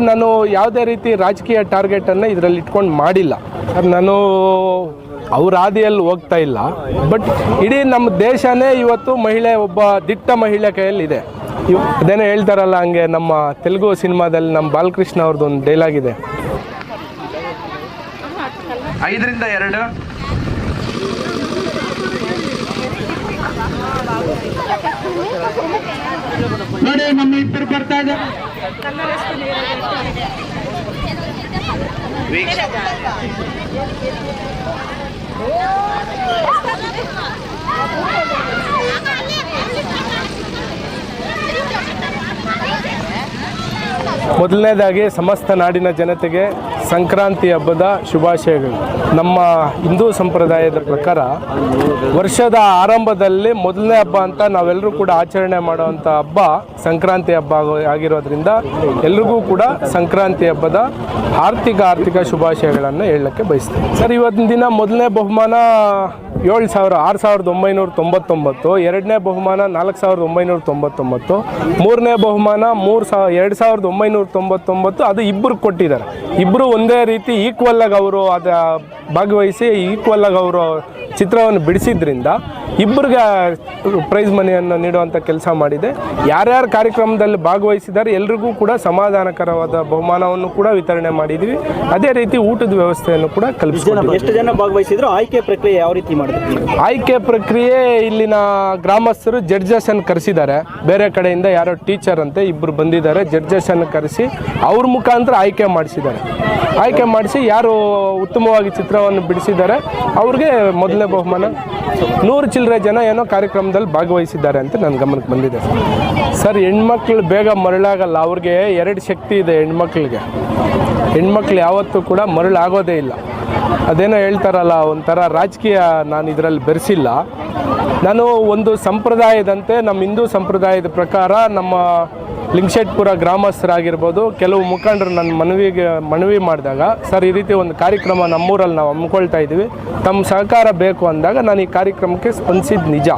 ನಾನು ಯಾವುದೇ ರೀತಿ ರಾಜಕೀಯ ಟಾರ್ಗೆಟನ್ನು ಇದರಲ್ಲಿ ಇಟ್ಕೊಂಡು ಮಾಡಿಲ್ಲ. ಸರ್, ನಾನು ಅವ್ರ ಹಾದಿಯಲ್ಲಿ ಹೋಗ್ತಾ ಇಲ್ಲ. ಬಟ್ ಇಡೀ ನಮ್ಮ ದೇಶನೇ ಇವತ್ತು ಮಹಿಳೆ ಒಬ್ಬ ದಿಟ್ಟ ಮಹಿಳೆ ಕೈಯಲ್ಲಿದೆ. ಅದೇನೋ ಹೇಳ್ತಾರಲ್ಲ ಹಂಗೆ ನಮ್ಮ ತೆಲುಗು ಸಿನಿಮಾದಲ್ಲಿ ನಮ್ಮ ಬಾಲಕೃಷ್ಣ ಅವ್ರದ್ದು ಒಂದು ಡೈಲಾಗ್ ಇದೆ. ಐದರಿಂದ ಎರಡು. ನೋಡಿ ನಮ್ಮ ಇಬ್ಬರು ಬರ್ತಾ ಇದ್ದಾರೆ. ಮೊದಲನೇದಾಗಿ ಸಮಸ್ತ ನಾಡಿನ ಜನತೆಗೆ ಸಂಕ್ರಾಂತಿ ಹಬ್ಬದ ಶುಭಾಶಯಗಳು. ನಮ್ಮ ಹಿಂದೂ ಸಂಪ್ರದಾಯದ ಪ್ರಕಾರ ವರ್ಷದ ಆರಂಭದಲ್ಲಿ ಮೊದಲನೇ ಹಬ್ಬ ಅಂತ ನಾವೆಲ್ಲರೂ ಕೂಡ ಆಚರಣೆ ಮಾಡುವಂಥ ಹಬ್ಬ ಸಂಕ್ರಾಂತಿ ಹಬ್ಬ ಆಗೋ- ಆಗಿರೋದ್ರಿಂದ ಎಲ್ರಿಗೂ ಕೂಡ ಸಂಕ್ರಾಂತಿ ಹಬ್ಬದ ಆರ್ಥಿಕ ಆರ್ಥಿಕ ಶುಭಾಶಯಗಳನ್ನು ಹೇಳಕ್ಕೆ ಬಯಸ್ತೀನಿ. ಸರ್, ಇವತ್ತಿನ ದಿನ ಮೊದಲನೇ ಬಹುಮಾನ ಏಳು ಸಾವಿರ ಆರು ಸಾವಿರದ ಒಂಬೈನೂರ ತೊಂಬತ್ತೊಂಬತ್ತು ಎರಡನೇ ಬಹುಮಾನ ನಾಲ್ಕು ಸಾವಿರದ ಒಂಬೈನೂರ ತೊಂಬತ್ತೊಂಬತ್ತು ಮೂರನೇ ಬಹುಮಾನ ಮೂರು ಸಾವಿರ ಎರಡು ಸಾವಿರದ ಒಂಬೈನೂರ ತೊಂಬತ್ತೊಂಬತ್ತು ಅದು ಇಬ್ಬರು ಕೊಟ್ಟಿದ್ದಾರೆ. ಇಬ್ಬರು ಒಂದೇ ರೀತಿ ಈಕ್ವಲ್ ಆಗಿ ಅವರು ಅದ ಭಾಗವಹಿಸಿ ಈಕ್ವಲ್ ಆಗಿ ಅವರು ಚಿತ್ರವನ್ನು ಬಿಡಿಸಿದ್ರಿಂದ ಇಬ್ಬರಿಗೆ ಪ್ರೈಸ್ ಮನಿಯನ್ನು ನೀಡುವಂಥ ಕೆಲಸ ಮಾಡಿದೆ. ಯಾರ್ಯಾರು ಕಾರ್ಯಕ್ರಮದಲ್ಲಿ ಭಾಗವಹಿಸಿದ್ದಾರೆ ಎಲ್ರಿಗೂ ಕೂಡ ಸಮಾಧಾನಕರವಾದ ಬಹುಮಾನವನ್ನು ಕೂಡ ವಿತರಣೆ ಮಾಡಿದ್ವಿ. ಅದೇ ರೀತಿ ಊಟದ ವ್ಯವಸ್ಥೆಯನ್ನು ಕೂಡ ಕಲ್ಪಿಸಿದ್ದೀವಿ ಎಷ್ಟು ಜನ ಭಾಗವಹಿಸಿದ್ರು? ಆಯ್ಕೆ ಪ್ರಕ್ರಿಯೆ ಯಾವ ರೀತಿ ಮಾಡಿದ್ರು? ನೀವು? ಆಯ್ಕೆ ಪ್ರಕ್ರಿಯೆ ಇಲ್ಲಿನ ಗ್ರಾಮಸ್ಥರು ಜಡ್ಜಸ್ ಅನ್ನು ಕರೆಸಿದ್ದಾರೆ. ಬೇರೆ ಕಡೆಯಿಂದ ಯಾರೋ ಟೀಚರ್ ಅಂತೆ ಇಬ್ಬರು ಬಂದಿದ್ದಾರೆ. ಜಡ್ಜಸ್ ಅನ್ನು ಕರೆಸಿ ಅವ್ರ ಮುಖಾಂತರ ಆಯ್ಕೆ ಮಾಡಿಸಿದ್ದಾರೆ. ಆಯ್ಕೆ ಮಾಡಿಸಿ ಯಾರು ಉತ್ತಮವಾಗಿ ಚಿತ್ರವನ್ನು ಬಿಡಿಸಿದ್ದಾರೆ ಅವ್ರಿಗೆ ಮೊದಲನೇ ಬಹುಮಾನ. ನೂರು ಚಿಲ್ಲರೆ ಜನ ಏನೋ ಕಾರ್ಯಕ್ರಮದಲ್ಲಿ ಭಾಗವಹಿಸಿದ್ದಾರೆ ಅಂತ ನನ್ನ ಗಮನಕ್ಕೆ ಬಂದಿದೆ. ಸರ್, ಹೆಣ್ಮಕ್ಳು ಬೇಗ ಮರಳಾಗಲ್ಲ. ಅವ್ರಿಗೆ ಎರಡು ಶಕ್ತಿ ಇದೆ ಹೆಣ್ಮಕ್ಳಿಗೆ. ಹೆಣ್ಮಕ್ಳು ಯಾವತ್ತೂ ಕೂಡ ಮರಳಾಗೋದೇ ಇಲ್ಲ. ಅದೇನೋ ಹೇಳ್ತಾರಲ್ಲ, ಒಂಥರ ರಾಜಕೀಯ ನಾನು ಇದರಲ್ಲಿ ಬೆರೆಸಿಲ್ಲ. ನಾನು ಒಂದು ಸಂಪ್ರದಾಯದಂತೆ, ನಮ್ಮ ಹಿಂದೂ ಸಂಪ್ರದಾಯದ ಪ್ರಕಾರ ನಮ್ಮ ಲಿಂಗಶೆಟ್ಪುರ ಗ್ರಾಮಸ್ಥರಾಗಿರ್ಬೋದು, ಕೆಲವು ಮುಖಂಡರು ನನ್ನ ಮನವಿಗೆ, ಮನವಿ ಮಾಡಿದಾಗ, ಸರ್, ಈ ರೀತಿ ಒಂದು ಕಾರ್ಯಕ್ರಮ ನಮ್ಮೂರಲ್ಲಿ ನಾವು ಹಮ್ಮಿಕೊಳ್ತಾ ಇದ್ದೀವಿ. ತಮ್ಮ ಸಹಕಾರ ಬೇಕು ಅಂದಾಗ ನಾನು ಈ ಕಾರ್ಯಕ್ರಮಕ್ಕೆ ಸ್ಪಂದಿಸಿದ ನಿಜ.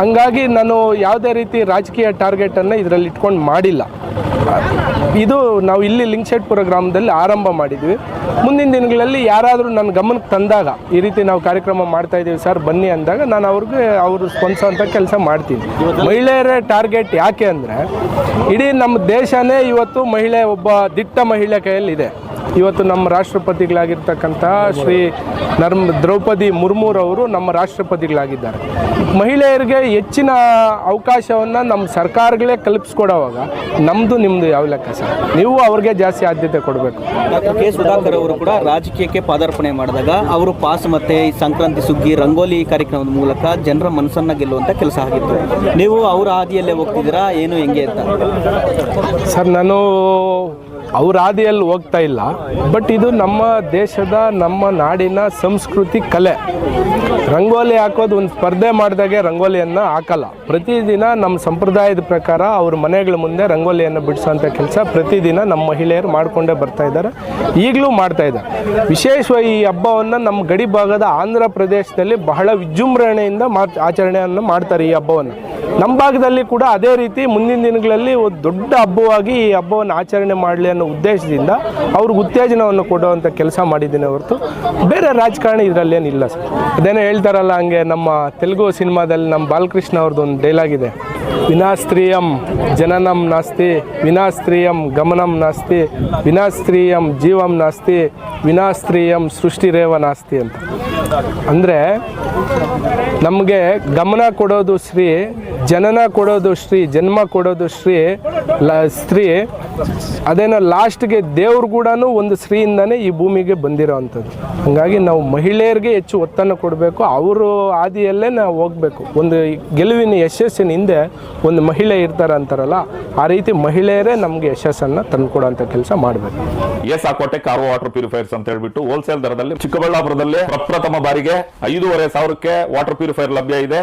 ಹಂಗಾಗಿ ನಾನು ಯಾವುದೇ ರೀತಿ ರಾಜಕೀಯ ಟಾರ್ಗೆಟನ್ನು ಇದರಲ್ಲಿ ಇಟ್ಕೊಂಡು ಮಾಡಿಲ್ಲ. ಇದು ನಾವು ಇಲ್ಲಿ ಲಿಂಗಶೆಟ್ಪುರ ಗ್ರಾಮದಲ್ಲಿ ಆರಂಭ ಮಾಡಿದ್ವಿ. ಮುಂದಿನ ದಿನಗಳಲ್ಲಿ ಯಾರಾದರೂ ನನ್ನ ಗಮನಕ್ಕೆ ತಂದಾಗ, ಈ ರೀತಿ ನಾವು ಕಾರ್ಯಕ್ರಮ ಮಾಡ್ತಾ ಇದ್ದೀವಿ, ಸರ್, ಬನ್ನಿ ಅಂದಾಗ ನಾನು ಅವ್ರಿಗೆ, ಅವರು ಅಂತ ಕೆಲಸ ಮಾಡ್ತೀನಿ. ಮಹಿಳೆಯರ ಟಾರ್ಗೆಟ್ ಯಾಕೆ ಅಂದರೆ ಇಡೀ ನಮ್ಮ ದೇಶನೇ ಇವತ್ತು ಮಹಿಳೆ ಒಬ್ಬ ದಿಟ್ಟ ಮಹಿಳೆ ಕೈಯಲ್ಲಿದೆ. ಇವತ್ತು ನಮ್ಮ ರಾಷ್ಟ್ರಪತಿಗಳಾಗಿರ್ತಕ್ಕಂಥ ಶ್ರೀ ನರ್ಮ ದ್ರೌಪದಿ ಮುರ್ಮುರವರು ನಮ್ಮ ರಾಷ್ಟ್ರಪತಿಗಳಾಗಿದ್ದಾರೆ. ಮಹಿಳೆಯರಿಗೆ ಹೆಚ್ಚಿನ ಅವಕಾಶವನ್ನು ನಮ್ಮ ಸರ್ಕಾರಗಳೇ ಕಲ್ಪಿಸ್ಕೊಡೋವಾಗ ನಮ್ಮದು ನಿಮ್ಮದು ಯಾವ ಲೆಕ್ಕ ಸರ್? ನೀವು ಅವ್ರಿಗೆ ಜಾಸ್ತಿ ಆದ್ಯತೆ ಕೊಡಬೇಕು. Doctor K. ಸುಧಾಕರ್ ಅವರು ಕೂಡ ರಾಜಕೀಯಕ್ಕೆ ಪಾದಾರ್ಪಣೆ ಮಾಡಿದಾಗ ಅವರು ಪಾಸ್ ಮತ್ತೆ ಈ ಸಂಕ್ರಾಂತಿ ಸುಗ್ಗಿ, ರಂಗೋಲಿ ಕಾರ್ಯಕ್ರಮದ ಮೂಲಕ ಜನರ ಮನಸ್ಸನ್ನು ಗೆಲ್ಲುವಂಥ ಕೆಲಸ ಆಗಿತ್ತು. ನೀವು ಅವರ ಹಾದಿಯಲ್ಲೇ ಹೋಗ್ತಿದ್ದೀರಾ? ಏನು, ಹೆಂಗೆ ಅಂತ? ಸರ್, ನಾನು ಅವ್ರ ಹಾದಿಯಲ್ಲಿ ಹೋಗ್ತಾ ಇಲ್ಲ ಬಟ್ ಇದು ನಮ್ಮ ದೇಶದ, ನಮ್ಮ ನಾಡಿನ ಸಂಸ್ಕೃತಿ ಕಲೆ. ರಂಗೋಲಿ ಹಾಕೋದು ಒಂದು ಸ್ಪರ್ಧೆ ಮಾಡಿದಾಗೆ ರಂಗೋಲಿಯನ್ನು ಹಾಕಲ್ಲ. ಪ್ರತಿದಿನ ನಮ್ಮ ಸಂಪ್ರದಾಯದ ಪ್ರಕಾರ ಅವ್ರ ಮನೆಗಳ ಮುಂದೆ ರಂಗೋಲಿಯನ್ನು ಬಿಡಿಸೋಂಥ ಕೆಲಸ ಪ್ರತಿದಿನ ನಮ್ಮ ಮಹಿಳೆಯರು ಮಾಡಿಕೊಂಡೇ ಬರ್ತಾ ಇದ್ದಾರೆ, ಈಗಲೂ ಮಾಡ್ತಾ ಇದ್ದಾರೆ. ವಿಶೇಷವಾಗಿ ಈ ಹಬ್ಬವನ್ನು ನಮ್ಮ ಗಡಿ ಭಾಗದ ಆಂಧ್ರ ಪ್ರದೇಶದಲ್ಲಿ ಬಹಳ ವಿಜೃಂಭಣೆಯಿಂದ ಮಾ ಆಚರಣೆಯನ್ನು ಮಾಡ್ತಾರೆ ಈ ಹಬ್ಬವನ್ನು. ನಮ್ಮ ಭಾಗದಲ್ಲಿ ಕೂಡ ಅದೇ ರೀತಿ ಮುಂದಿನ ದಿನಗಳಲ್ಲಿ ಒಂದು ದೊಡ್ಡ ಹಬ್ಬವಾಗಿ ಈ ಹಬ್ಬವನ್ನು ಆಚರಣೆ ಮಾಡಲಿ ಅನ್ನೋ ಉದ್ದೇಶದಿಂದ ಅವ್ರಿಗೆ ಉತ್ತೇಜನವನ್ನು ಕೊಡುವಂಥ ಕೆಲಸ ಮಾಡಿದ್ದೀನಿ ಹೊರತು ಬೇರೆ ರಾಜಕಾರಣಿ ಇದರಲ್ಲಿ ಏನಿಲ್ಲ ಸರ್. ಅದೇನೋ ಹೇಳ್ತಾರಲ್ಲ ಹಂಗೆ ನಮ್ಮ ತೆಲುಗು ಸಿನಿಮಾದಲ್ಲಿ ನಮ್ಮ ಬಾಲಕೃಷ್ಣ ಅವ್ರದ್ದು ಒಂದು ಡೈಲಾಗ್ ಇದೆ. ವಿನಾಸ್ತ್ರೀಯಂ ಜನನಂ ನಾಸ್ತಿ, ವಿನಾಸ್ತ್ರೀಯಂ ಗಮನಂ ನಾಸ್ತಿ, ವಿನಾಸ್ತ್ರೀಯಂ ಜೀವಂ ನಾಸ್ತಿ, ವಿನಾಸ್ತ್ರೀಯಂ ಸೃಷ್ಟಿರೇವ ನಾಸ್ತಿ ಅಂತ. ಅಂದರೆ ನಮಗೆ ಗಮನ ಕೊಡೋದು ಶ್ರೀ ಜನನ ಕೊಡೋದು ಶ್ರೀ ಜನ್ಮ ಕೊಡೋದು ಶ್ರೀ ಲ ಸ್ತ್ರೀ ಅದೇನೋ ಲಾಸ್ಟ್ಗೆ ದೇವ್ರು ಕೂಡ ಒಂದು ಸ್ತ್ರೀಯಿಂದನೇ ಈ ಭೂಮಿಗೆ ಬಂದಿರೋ ಅಂಥದ್ದು. ಹಾಗಾಗಿ ನಾವು ಮಹಿಳೆಯರಿಗೆ ಹೆಚ್ಚು ಒತ್ತನ್ನು ಕೊಡಬೇಕು, ಅವರು ಹಾದಿಯಲ್ಲೇ ನಾವು ಹೋಗಬೇಕು. ಒಂದು ಗೆಲುವಿನ ಯಶಸ್ಸಿನ ಹಿಂದೆ ಒಂದು ಮಹಿಳೆ ಇರ್ತಾರೆ ಅಂತಾರಲ್ಲ, ಆ ರೀತಿ ಮಹಿಳೆಯರೇ ನಮಗೆ ಯಶಸ್ಸನ್ನು ತಂದುಕೊಡೋಂಥ ಕೆಲಸ ಮಾಡಬೇಕು. ಎಸ್ ಆಕೋಟೆ ಕಾರ್ ವಾಟರ್ ಪ್ಯೂರಿಫೈರ್ಸ್ ಅಂತ ಹೇಳ್ಬಿಟ್ಟು ಹೋಲ್ಸೇಲ್ ದರದಲ್ಲಿ ಚಿಕ್ಕಬಳ್ಳಾಪುರದಲ್ಲಿ ಪ್ರಪ್ರಥಮ ಬಾರಿಗೆ ಐದೂವರೆ ಸಾವಿರಕ್ಕೆ ವಾಟರ್ ಪ್ಯೂರಿಫೈರ್ ಲಭ್ಯ ಇದೆ.